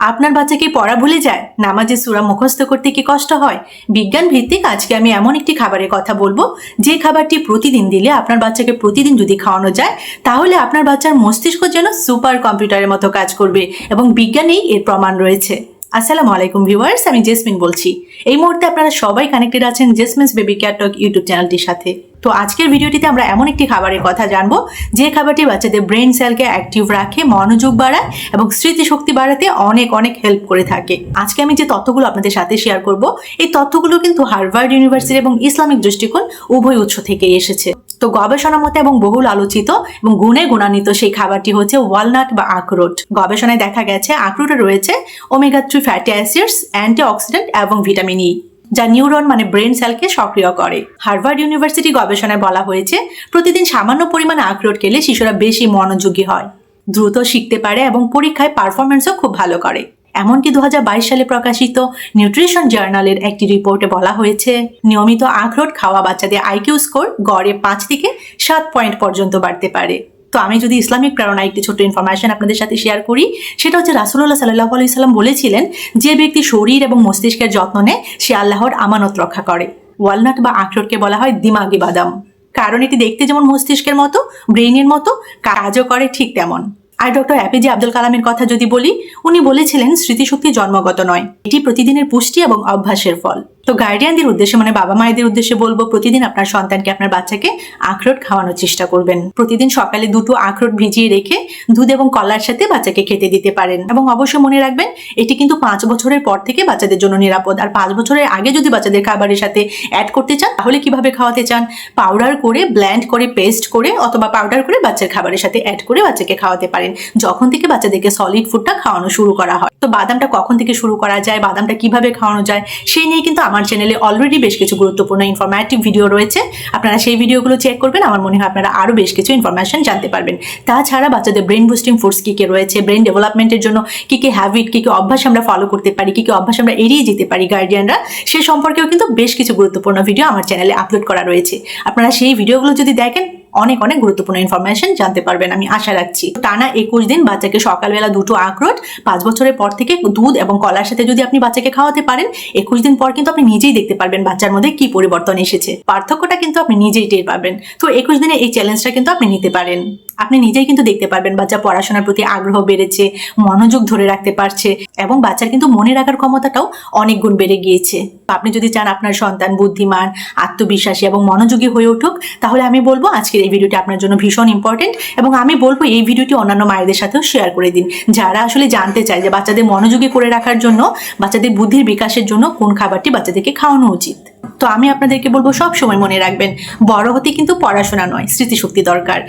আপনার বাচ্চাকে পড়া ভুলে যায়, নামাজে সুরা মুখস্থ করতে কি কষ্ট হয়? বিজ্ঞান ভিত্তিক আজকে আমি এমন একটি খাবারের কথা বলব, যে খাবারটি প্রতিদিন দিলে আপনার বাচ্চাকে প্রতিদিন যদি খাওয়ানো যায়, তাহলে আপনার বাচ্চার মস্তিষ্ক যেন সুপার কম্পিউটারের মতো কাজ করবে এবং বিজ্ঞানেই এর প্রমাণ রয়েছে। আসসালামু আলাইকুম ভিউয়ার্স, আমি জেসমিন বলছি। এই মুহূর্তে আপনারা সবাই কানেক্টেড আছেন Jasmine's baby care talk YouTube চ্যানেলটির সাথে। তো আজকের ভিডিওটিতে আমরা এমন একটি খাবারের কথা জানব, যে খাবারটি বাচ্চাদের ব্রেন সেলকে অ্যাক্টিভ রাখে, মনোযোগ বাড়ায় এবং স্মৃতিশক্তি বাড়াতে অনেক অনেক হেল্প করে থাকে। আজকে আমি যে তথ্যগুলো আপনাদের সাথে শেয়ার করব, এই তথ্যগুলো কিন্তু হার্ভার্ড ইউনিভার্সিটি এবং ইসলামিক দৃষ্টিকোণ উভয় উৎস থেকে এসেছে। তো গবেষণা মতে এবং বহুল আলোচিত এবং গুণে গুণান্বিত সেই খাবারটি হচ্ছে ওয়ালনাট বা আখরোট। গবেষণায় দেখা গেছে আখরোটে রয়েছে omega three fatty acids antioxidant এবং ভিটামিন ই যা নিউরন মানে ব্রেন সেলকে সক্রিয় করে। হার্ভার্ড ইউনিভার্সিটি গবেষণায় বলা হয়েছে প্রতিদিন সামান্য পরিমাণে আখরোট খেলে শিশুরা বেশি মনোযোগী হয়, দ্রুত শিখতে পারে এবং পরীক্ষায় পারফরমেন্সও খুব ভালো করে। এমনকি দু হাজার বাইশ সালে প্রকাশিত নিউট্রিশন জার্নালের একটি রিপোর্টে বলা হয়েছে, নিয়মিত আখরোট খাওয়া বাচ্চাদের আইকিউ স্কোর গড়ে পাঁচ থেকে সাত পয়েন্ট পর্যন্ত বাড়তে পারে। তো আমি যদি ইসলামিক প্রেরণা একটি ছোট ইনফরমেশন আপনাদের সাথে শেয়ার করি, সেটা হচ্ছে রাসুল্লাহ সাল্লাহ আলি সাল্লাম বলেছিলেন, যে ব্যক্তি শরীর এবং মস্তিষ্কের যত্ন নেয়, সে আল্লাহর আমানত রক্ষা করে। ওয়ালনাট বা আখরোটকে বলা হয় দিমাগি বাদাম। কারণ এটি দেখতে যেমন মস্তিষ্কের মতো, ব্রেইনের মতো, কাজও করে ঠিক তেমন। আর ডক্টর এপিজে আব্দুল কালামের কথা যদি বলি, উনি বলেছিলেন স্মৃতিশক্তি জন্মগত নয়। এটি প্রতিদিনের পুষ্টি এবং অভ্যাসের ফল। তো গার্ডিয়ানদের উদ্দেশ্যে মানে বাবা মায়েদের উদ্দেশ্যে বলব, প্রতিদিন আপনার সন্তানকে, আপনার বাচ্চাকে আখরোট খাওয়ানোর চেষ্টা করবেন। প্রতিদিন সকালে দুটো আখরোট ভিজিয়ে রেখে দুধ এবং কলার সাথে বাচ্চাকে খেতে দিতে পারেন। এবং অবশ্যই মনে রাখবেন, এটি কিন্তু পাঁচ বছরের পর থেকে বাচ্চাদের জন্য নিরাপদ। আর পাঁচ বছরের আগে যদি বাচ্চাদের খাবারের সাথে অ্যাড করতে চান, তাহলে কীভাবে খাওয়াতে চান? পাউডার করে ব্ল্যান্ড করে পেস্ট করে, অথবা পাউডার করে বাচ্চার খাবারের সাথে অ্যাড করে বাচ্চাকে খাওয়াতে পারেন। যখন থেকে বাচ্চাদেরকে সলিড ফুডটা খাওয়ানো শুরু করা হয়। তো বাদামটা কখন থেকে শুরু করা যায়, বাদামটা কীভাবে খাওয়ানো যায়, সেই নিয়ে কিন্তু আমার চ্যানেলে অলরেডি বেশ কিছু গুরুত্বপূর্ণ ইনফরমেটিভ ভিডিও রয়েছে। আপনারা সেই ভিডিওগুলো চেক করবেন, আমার মনে হয় আপনারা আরও বেশ কিছু ইনফরমেশন জানতে পারবেন। তাছাড়া বাচ্চাদের ব্রেন বুস্টিং ফুডস কী কী রয়েছে ব্রেন ডেভেলপমেন্টের জন্য কী কী হ্যাবিট কী কী অভ্যাস আমরা ফলো করতে পারি, কী কী অভ্যাস আমরা এড়িয়ে যেতে পারি গার্ডিয়ানরা সে সম্পর্কেও কিন্তু বেশ কিছু গুরুত্বপূর্ণ ভিডিও আমার চ্যানেলে আপলোড করা রয়েছে। আপনারা সেই ভিডিওগুলো যদি দেখেন অনেক অনেক গুরুত্বপূর্ণ ইনফরমেশন জানতে পারবেন, আমি আশা রাখছি। টানা একুশ দিন বাচ্চাকে সকালবেলা দুটো আখরোট, পাঁচ বছরের পর থেকে দুধ এবং কলার সাথে যদি আপনি বাচ্চাকে খাওয়াতে পারেন, একুশ দিন পর কিন্তু আপনি নিজেই দেখতে পারবেন বাচ্চার মধ্যে কি পরিবর্তন এসেছে। পার্থক্যটা কিন্তু আপনি নিজেই টের পাবেন। তো একুশ দিনে এই চ্যালেঞ্জটা কিন্তু আপনি নিতে পারেন। আপনি নিজেই কিন্তু দেখতে পারবেন বাচ্চা পড়াশোনার প্রতি আগ্রহ বেড়েছে, মনোযোগ ধরে রাখতে পারছে এবং বাচ্চার কিন্তু মনে রাখার ক্ষমতাটাও অনেক গুণ বেড়ে গিয়েছে। আপনি যদি চান আপনার সন্তান বুদ্ধিমান, আত্মবিশ্বাসী এবং মনোযোগী হয়ে উঠুক, তাহলে আমি বলব আজকের এই ভিডিওটি আপনার জন্য ভীষণ ইম্পর্টেন্ট এবং আমি বলব এই ভিডিওটি অন্যান্য মায়েদের সাথেও শেয়ার করে দিন। যারা আসলে জানতে চায় যে বাচ্চাদের মনোযোগী করে রাখার জন্য, বাচ্চাদের বুদ্ধির বিকাশের জন্য কোন খাবারটি বাচ্চাদেরকে খাওয়ানো উচিত। তো আমি আপনাদেরকে বলব সব সময় মনে রাখবেন, বড় হতে কিন্তু পড়াশোনা নয়, স্মৃতিশক্তি দরকার।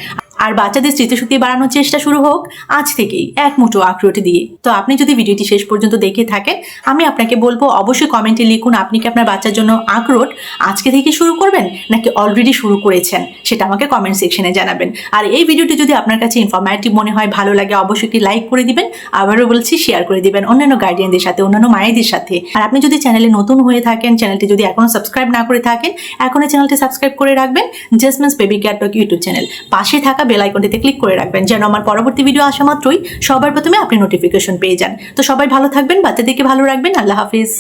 আর বাচ্চাদের স্মৃতিশক্তি বাড়ানোর চেষ্টা শুরু হোক, আজ থেকেই এক মুঠো আখরোট দিয়ে। তো আপনি যদি ভিডিওটি শেষ পর্যন্ত দেখে থাকেন, আমি আপনাকে বলব অবশ্যই কমেন্টে লিখুন আপনি কি আপনার বাচ্চার জন্য আখরোট আজকে থেকে শুরু করবেন, নাকি অলরেডি শুরু করেছেন, সেটা আমাকে কমেন্ট সেকশনে জানাবেন। আর এই ভিডিওটি যদি আপনার কাছে ইনফরমেটিভ মনে হয়, ভালো লাগে, অবশ্যই একটি লাইক করে দিবেন, আবারও বলছি শেয়ার করে দিবেন অন্যান্য গার্ডিয়ানদের সাথে, অন্যান্য মায়েদের সাথে। আর আপনি যদি চ্যানেলে নতুন হয়ে থাকেন চ্যানেলটি যদি এখনও সাবস্ক্রাইব না করে থাকেন, এখনই চ্যানেলটি সাবস্ক্রাইব করে রাখবেন Jasmine's baby care talk YouTube channel পাশে থাকা বেল আইকনটিতে ক্লিক করে রাখবেন। যেন আমার পরবর্তী ভিডিও আসা মাত্রই সবার প্রথমে আপনি নোটিফিকেশন পেয়ে যান। তো সবাই ভালো থাকবেন, বাচ্চাদেরকে ভালো রাখবেন, আল্লাহ হাফিজ।